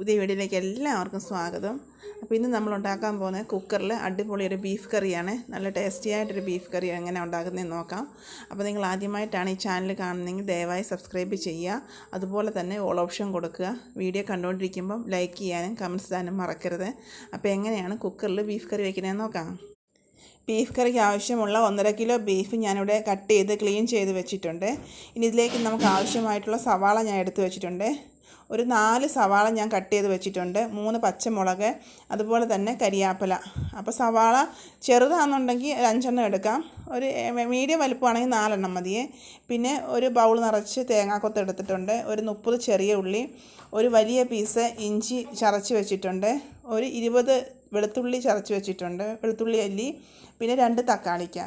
പുതിയ വീഡിയോയിലേക്ക് എല്ലാവർക്കും സ്വാഗതം. അപ്പോൾ ഇന്ന് നമ്മൾ ഉണ്ടാക്കാൻ പോകുന്നത് കുക്കറിൽ അടിപൊളി ഒരു ബീഫ് കറിയാണ്. നല്ല ടേസ്റ്റി ആയിട്ടൊരു ബീഫ് കറി എങ്ങനെ ഉണ്ടാക്കുന്നതെന്ന് നോക്കാം. അപ്പോൾ നിങ്ങൾ ആദ്യമായിട്ടാണ് ഈ ചാനൽ കാണുന്നതെങ്കിൽ ദയവായി സബ്സ്ക്രൈബ് ചെയ്യുക. അതുപോലെ തന്നെ ഓൾ ഓപ്ഷൻ കൊടുക്കുക. വീഡിയോ കണ്ടുകൊണ്ടിരിക്കുമ്പം ലൈക്ക് ചെയ്യാനും കമന്റ്സ് ഇടാനും മറക്കരുത്. അപ്പോൾ എങ്ങനെയാണ് കുക്കറിൽ ബീഫ് കറി വയ്ക്കുന്നതെന്ന് നോക്കാം. ബീഫ് കറിക്ക് ആവശ്യമുള്ള ഒന്നര കിലോ ബീഫ് ഞാനിവിടെ കട്ട് ചെയ്ത് ക്ലീൻ ചെയ്ത് വെച്ചിട്ടുണ്ട്. ഇനി ഇതിലേക്ക് നമുക്ക് ആവശ്യമായിട്ടുള്ള സവാള ഞാൻ എടുത്ത് വെച്ചിട്ടുണ്ട്. ഒരു നാല് സവാള ഞാൻ കട്ട് ചെയ്ത് വെച്ചിട്ടുണ്ട്. മൂന്ന് പച്ചമുളക് അതുപോലെ തന്നെ കരിയാപ്പില. അപ്പോൾ സവാള ചെറുതാണെന്നുണ്ടെങ്കിൽ ഒരു അഞ്ചെണ്ണം എടുക്കാം. ഒരു മീഡിയം വലുപ്പമാണെങ്കിൽ നാലെണ്ണം മതിയേ പിന്നെ ഒരു ബൗൾ നിറച്ച് തേങ്ങാക്കൊത്ത് എടുത്തിട്ടുണ്ട്. ഒരു മുപ്പത് ചെറിയ ഉള്ളി ഒരു വലിയ പീസ് ഇഞ്ചി ചതച്ച് വെച്ചിട്ടുണ്ട്. ഒരു ഇരുപത് വെളുത്തുള്ളി ചതച്ച് വെച്ചിട്ടുണ്ട്. വെളുത്തുള്ളി അല്ലി പിന്നെ രണ്ട് തക്കാളിക്ക.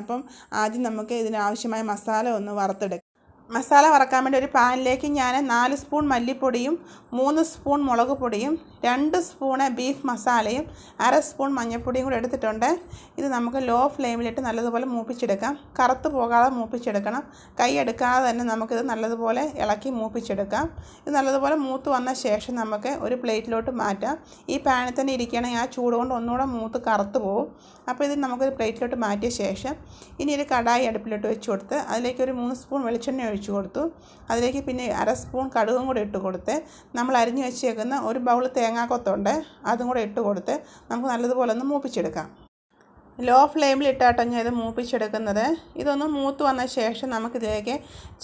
അപ്പം ആദ്യം നമുക്ക് ഇതിനാവശ്യമായ മസാല ഒന്ന് വറുത്തെടുക്കാം. മസാല വറക്കാൻ വേണ്ടി ഒരു പാനിലേക്ക് ഞാൻ നാല് സ്പൂൺ മല്ലിപ്പൊടിയും മൂന്ന് സ്പൂൺ മുളക് പൊടിയും രണ്ട് സ്പൂണ് ബീഫ് മസാലയും അര സ്പൂൺ മഞ്ഞൾപ്പൊടിയും കൂടെ എടുത്തിട്ടുണ്ട്. ഇത് നമുക്ക് ലോ ഫ്ലെയിമിലിട്ട് നല്ലതുപോലെ മൂപ്പിച്ചെടുക്കാം. കറുത്ത് പോകാതെ മൂപ്പിച്ചെടുക്കണം. കൈ എടുക്കാതെ തന്നെ നമുക്കിത് നല്ലതുപോലെ ഇളക്കി മൂപ്പിച്ചെടുക്കാം. ഇത് നല്ലതുപോലെ മൂത്ത് വന്ന ശേഷം നമുക്ക് ഒരു പ്ലേറ്റിലോട്ട് മാറ്റാം. ഈ പാനിൽ തന്നെ ഇരിക്കുകയാണെങ്കിൽ ആ ചൂട് കൊണ്ട് ഒന്നുകൂടെ മൂത്ത് കറുത്ത് പോകും അപ്പോൾ ഇത് നമുക്കൊരു പ്ലേറ്റിലോട്ട് മാറ്റിയ ശേഷം ഇനി ഒരു കടായി അടുപ്പിലോട്ട് വെച്ച് കൊടുത്ത് അതിലേക്ക് ഒരു മൂന്ന് സ്പൂൺ വെളിച്ചെണ്ണ ഒഴിച്ച് കൊടുത്തു. അതിലേക്ക് പിന്നെ അര സ്പൂൺ കടുകും കൂടി ഇട്ട് കൊടുത്ത് നമ്മൾ അരിഞ്ഞു വെച്ചേക്കുന്ന ഒരു ബൗൾ തേങ്ങാക്കൊത്തുണ്ട് അതും കൂടെ ഇട്ട് കൊടുത്ത് നമുക്ക് നല്ലതുപോലെ ഒന്ന് മൂപ്പിച്ചെടുക്കാം. ലോ ഫ്ലെയിമിലിട്ടാട്ടോ ഞാൻ ഇത് മൂപ്പിച്ചെടുക്കുന്നത്. ഇതൊന്ന് മൂത്ത് വന്ന ശേഷം നമുക്കിതിലേക്ക്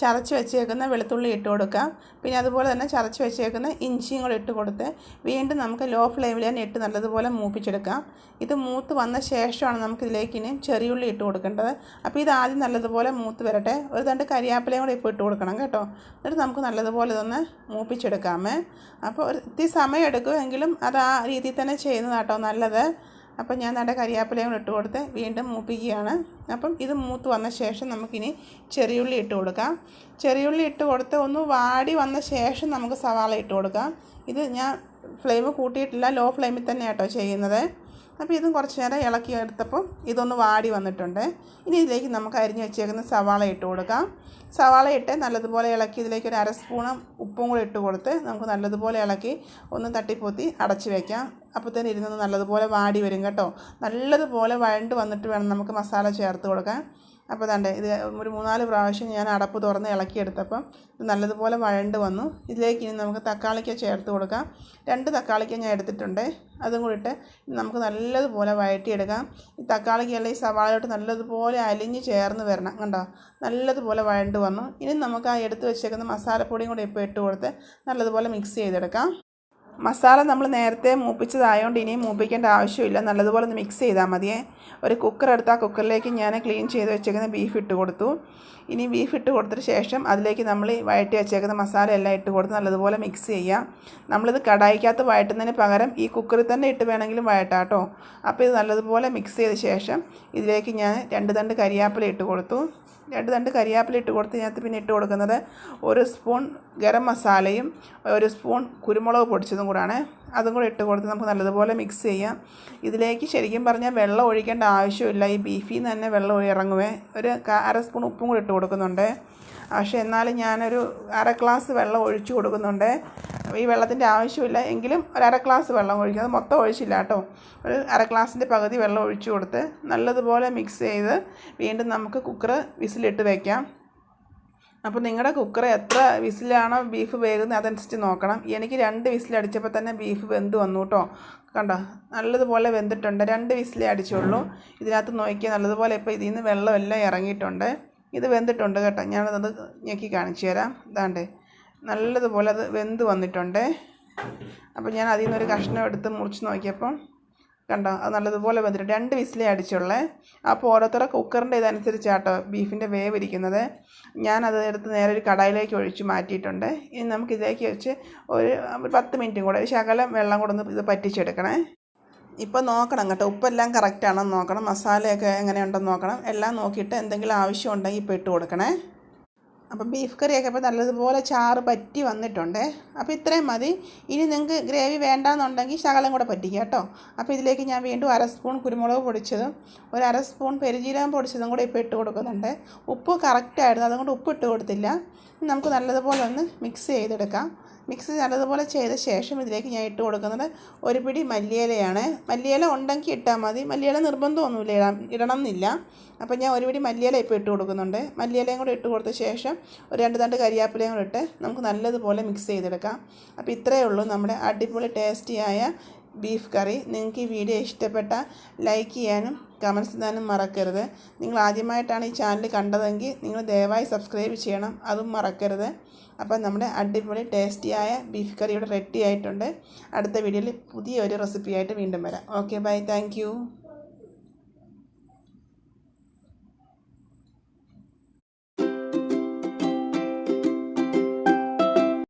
ചതച്ച് വെച്ചേക്കുന്ന വെളുത്തുള്ളി ഇട്ട് കൊടുക്കാം. പിന്നെ അതുപോലെ തന്നെ ചതച്ച് വെച്ചേക്കുന്ന ഇഞ്ചിയും കൂടെ ഇട്ട് കൊടുത്ത് വീണ്ടും നമുക്ക് ലോ ഫ്ലെയിമിൽ തന്നെ ഇട്ട് നല്ലതുപോലെ മൂപ്പിച്ചെടുക്കാം. ഇത് മൂത്ത് വന്ന ശേഷമാണ് നമുക്കിതിലേക്ക് ഇനി ചെറിയുള്ളി ഇട്ട് കൊടുക്കേണ്ടത്. അപ്പോൾ ഇത് ആദ്യം നല്ലതുപോലെ മൂത്ത് വരട്ടെ. ഒരു രണ്ട് കരിയാപ്പിലയും കൂടെ ഇപ്പോൾ ഇട്ട് കൊടുക്കണം കേട്ടോ. എന്നിട്ട് നമുക്ക് നല്ലതുപോലെ ഇതൊന്ന് മൂപ്പിച്ചെടുക്കാമേ. അപ്പോൾ ഒരു ഇത്തിരി സമയം എടുക്കുമെങ്കിലും അത് ആ രീതിയിൽ തന്നെ ചെയ്യുന്നതാട്ടോ നല്ലത്. അപ്പം ഞാൻ നല്ല കരിയാപ്പിലയും കൂടെ ഇട്ട് കൊടുത്ത് വീണ്ടും മൂപ്പിക്കുകയാണ്. അപ്പം ഇത് മൂത്ത് വന്ന ശേഷം നമുക്കിനി ചെറിയുള്ളി ഇട്ട് കൊടുക്കാം. ചെറിയുള്ളി ഇട്ട് കൊടുത്ത് ഒന്ന് വാടി വന്ന ശേഷം നമുക്ക് സവാള ഇട്ട് കൊടുക്കാം. ഇത് ഞാൻ ഫ്ലെയിം കൂട്ടിയിട്ടില്ല ലോ ഫ്ലെയിമിൽ തന്നെ കേട്ടോ ചെയ്യുന്നത്. അപ്പോൾ ഇതും കുറച്ച് നേരം ഇളക്കി എടുത്തപ്പോൾ ഇതൊന്ന് വാടി വന്നിട്ടുണ്ട്. ഇനി ഇതിലേക്ക് നമുക്ക് അരിഞ്ഞ് വെച്ചേക്കുന്ന സവാള ഇട്ട് കൊടുക്കാം. സവാള ഇട്ട് നല്ലതുപോലെ ഇളക്കി ഇതിലേക്ക് ഒരു അര ഉപ്പും കൂടി ഇട്ട് കൊടുത്ത് നമുക്ക് നല്ലതുപോലെ ഇളക്കി ഒന്ന് തട്ടിപ്പൊത്തി അടച്ച് വയ്ക്കാം അപ്പോൾ തന്നെ ഇരുന്നത് നല്ലതുപോലെ വാടി വരും കേട്ടോ. നല്ലതുപോലെ വഴണ്ട് വന്നിട്ട് വേണം നമുക്ക് മസാല ചേർത്ത് കൊടുക്കാൻ. അപ്പോൾ തണ്ടേ ഇത് ഒരു മൂന്നാൽ പ്രാവശ്യം ഞാൻ അടപ്പ് തുറന്ന് ഇളക്കിയെടുത്തപ്പം ഇത് നല്ലതുപോലെ വഴണ്ട് വന്നു. ഇതിലേക്ക് ഇനി നമുക്ക് തക്കാളിക്ക ചേർത്ത് കൊടുക്കാം. രണ്ട് തക്കാളിക്ക ഞാൻ എടുത്തിട്ടുണ്ട്. അതും കൂടി ഇട്ട് നമുക്ക് നല്ലതുപോലെ വഴറ്റിയെടുക്കാം. ഈ തക്കാളിക്കല്ല ഈ സവാളയോട്ട് നല്ലതുപോലെ അലിഞ്ഞ് ചേർന്ന് വരണം. കണ്ടോ? നല്ലതുപോലെ വഴണ്ട് വന്നു. ഇനി നമുക്ക് ആ എടുത്ത് വെച്ചേക്കുന്ന മസാലപ്പൊടിയും കൂടി ഇപ്പോൾ ഇട്ട് കൊടുത്ത് നല്ലതുപോലെ മിക്സ് ചെയ്തെടുക്കാം. മസാല നമ്മൾ നേരത്തെ മൂപ്പിച്ചതായതുകൊണ്ട് ഇനിയും മൂപ്പിക്കേണ്ട ആവശ്യമില്ല. നല്ലതുപോലെ ഒന്ന് മിക്സ് ചെയ്താൽ മതിയേ. ഒരു കുക്കർ എടുത്ത് ആ കുക്കറിലേക്ക് ഞാൻ ക്ലീൻ ചെയ്ത് വെച്ചേക്കുന്ന ബീഫ് ഇട്ട് കൊടുത്തു. ഇനി ബീഫ് ഇട്ട് കൊടുത്തതിന് ശേഷം അതിലേക്ക് നമ്മൾ വഴറ്റി വെച്ചേക്കുന്ന മസാല എല്ലാം ഇട്ട് കൊടുത്ത് നല്ലതുപോലെ മിക്സ് ചെയ്യാം. നമ്മളിത് കടായിക്കകത്ത് വഴറ്റുന്നതിന് പകരം ഈ കുക്കറിൽ തന്നെ ഇട്ട് വേണമെങ്കിലും വഴറ്റാം കേട്ടോ. അപ്പോൾ ഇത് നല്ലതുപോലെ മിക്സ് ചെയ്ത ശേഷം ഇതിലേക്ക് ഞാൻ രണ്ട് തണ്ട് കരിയാപ്പില ഇട്ട് കൊടുത്തു. രണ്ട് തണ്ട് കരിയാപ്പില ഇട്ട് കൊടുത്ത് ഇതിനകത്ത് പിന്നെ ഇട്ട് കൊടുക്കുന്നത് ഒരു സ്പൂൺ ഗരം മസാലയും ഒരു സ്പൂൺ കുരുമുളക് പൊടിച്ചതും കൂടാണ്. അതും കൂടെ ഇട്ട് കൊടുത്ത് നമുക്ക് നല്ലതുപോലെ മിക്സ് ചെയ്യാം. ഇതിലേക്ക് ശരിക്കും പറഞ്ഞാൽ വെള്ളം ഒഴിക്കേണ്ട ആവശ്യമില്ല. ഈ ബീഫിൽ നിന്ന് തന്നെ വെള്ളം ഇറങ്ങുവേ. ഒരു അര സ്പൂൺ ഉപ്പും കൂടി ഇട്ട് കൊടുക്കുന്നുണ്ട്. പക്ഷേ എന്നാലും ഞാനൊരു അര ഗ്ലാസ് വെള്ളം ഒഴിച്ചു കൊടുക്കുന്നുണ്ട്. ഈ വെള്ളത്തിന്റെ ആവശ്യമില്ല. എങ്കിലും ഒരു അര ഗ്ലാസ് വെള്ളം ഒഴിക്കുക. അത് മൊത്തം ഒഴിച്ചില്ല കേട്ടോ. ഒരു അര ഗ്ലാസിന്റെ പകുതി വെള്ളം ഒഴിച്ചു കൊടുത്ത് നല്ലതുപോലെ മിക്സ് ചെയ്ത് വീണ്ടും നമുക്ക് കുക്കർ വിസിലിട്ട് വയ്ക്കാം അപ്പോൾ നിങ്ങളുടെ കുക്കർ എത്ര വിസിലാണോ ബീഫ് വേകുന്നത് അതനുസരിച്ച് നോക്കണം. എനിക്ക് രണ്ട് വിസിലടിച്ചപ്പോൾ തന്നെ ബീഫ് വെന്ത് വന്നു കേട്ടോ. കണ്ടോ? നല്ലതുപോലെ വെന്തിട്ടുണ്ട്. രണ്ട് വിസിലേ അടിച്ചുള്ളൂ. ഇതിനകത്ത് നോക്കിയാൽ നല്ലതുപോലെ ഇപ്പോൾ ഇതിൽ നിന്ന് വെള്ളമെല്ലാം ഇറങ്ങിയിട്ടുണ്ട്. ഇത് വെന്തിട്ടുണ്ട് കേട്ടോ. ഞാനത് ഞെക്കി കാണിച്ചു തരാം. ഇതാണ്ട്. നല്ലതുപോലെ അത് വെന്ത് വന്നിട്ടുണ്ട്. അപ്പോൾ ഞാൻ അതിൽ നിന്നൊരു കഷ്ണം എടുത്ത് മുറിച്ച് നോക്കിയപ്പം കണ്ടോ അത് നല്ലതുപോലെ വെന്തിട്ട് രണ്ട് വിസിലേ അടിച്ചുള്ളേ. അപ്പോൾ ഓരോരുത്തരുടെ കുക്കറിന്റെ ഇതനുസരിച്ചാട്ടോ ബീഫിന്റെ വേവ് ഇരിക്കുന്നത് ഞാനത് എടുത്ത് നേരെ ഒരു കടായിലേക്ക് ഒഴിച്ച് മാറ്റിയിട്ടുണ്ട്. ഇനി നമുക്ക് ഇതിലേക്ക് വെച്ച് ഒരു പത്ത് മിനിറ്റും കൂടെ ശകലം വെള്ളം കൂടെ ഒന്ന് ഇത് പറ്റിച്ചെടുക്കണേ. ഇപ്പോൾ നോക്കണം കേട്ടോ ഉപ്പെല്ലാം കറക്റ്റാണോ നോക്കണം. മസാലയൊക്കെ എങ്ങനെയുണ്ടെന്ന് നോക്കണം. എല്ലാം നോക്കിയിട്ട് എന്തെങ്കിലും ആവശ്യം ഉണ്ടെങ്കിൽ ഇപ്പോൾ ഇട്ട് കൊടുക്കണേ. അപ്പോൾ ബീഫ് കറിയൊക്കെ ഇപ്പോൾ നല്ലതുപോലെ ചാറ് പറ്റി വന്നിട്ടുണ്ട്. അപ്പോൾ ഇത്രയും മതി. ഇനി നിങ്ങൾക്ക് ഗ്രേവി വേണ്ടാന്നുണ്ടെങ്കിൽ ശകലം കൂടെ പറ്റിക്കുക കേട്ടോ. അപ്പോൾ ഇതിലേക്ക് ഞാൻ വീണ്ടും അര സ്പൂൺ കുരുമുളക് പൊടിച്ചതും ഒരു അര സ്പൂൺ പെരുജീരകം പൊടിച്ചതും കൂടെ ഇപ്പോൾ ഇട്ട് കൊടുക്കുന്നുണ്ട്. ഉപ്പ് കറക്റ്റായിരുന്നു അതുകൊണ്ട് ഉപ്പ് ഇട്ട് കൊടുത്തില്ല. നമുക്ക് നല്ലതുപോലെ ഒന്ന് മിക്സ് ചെയ്തെടുക്കാം. മിക്സ് നല്ലതുപോലെ ചെയ്ത ശേഷം ഇതിലേക്ക് ഞാൻ ഇട്ട് കൊടുക്കുന്നത് ഒരു പിടി മല്ലിയിലയാണ്. മല്ലിയില ഉണ്ടെങ്കിൽ ഇട്ടാൽ മതി. മല്ലിയില നിർബന്ധമൊന്നുമില്ല. ഇടാം ഇടണം എന്നില്ല അപ്പോൾ ഞാൻ ഒരു പിടി മല്ലിയില ഇപ്പോൾ ഇട്ട് കൊടുക്കുന്നുണ്ട്. മല്ലിയിലയും കൂടെ ഇട്ട് കൊടുത്ത ശേഷം ഒരു രണ്ട് തണ്ട് കരിയാപ്പിലയും കൂടെ ഇട്ട് നമുക്ക് നല്ലതുപോലെ മിക്സ് ചെയ്തെടുക്കാം. അപ്പോൾ ഇത്രയേ ഉള്ളൂ നമ്മുടെ അടിപൊളി ടേസ്റ്റിയായ ബീഫ് കറി. നിങ്ങൾക്ക് ഈ വീഡിയോ ഇഷ്ടപ്പെട്ട ലൈക്ക് ചെയ്യാനും കമൻസ് ഇടാനും മറക്കരുത്. നിങ്ങൾ ആദ്യമായിട്ടാണ് ഈ ചാനൽ കണ്ടതെങ്കിൽ നിങ്ങൾ ദയവായി സബ്സ്ക്രൈബ് ചെയ്യണം. അതും മറക്കരുത്. അപ്പം നമ്മുടെ അടിപൊളി ടേസ്റ്റിയായ ബീഫ് കറി ഇവിടെ റെഡി ആയിട്ടുണ്ട്. അടുത്ത വീഡിയോയിൽ പുതിയൊരു റെസിപ്പിയായിട്ട് വീണ്ടും വരാം. Okay bye thank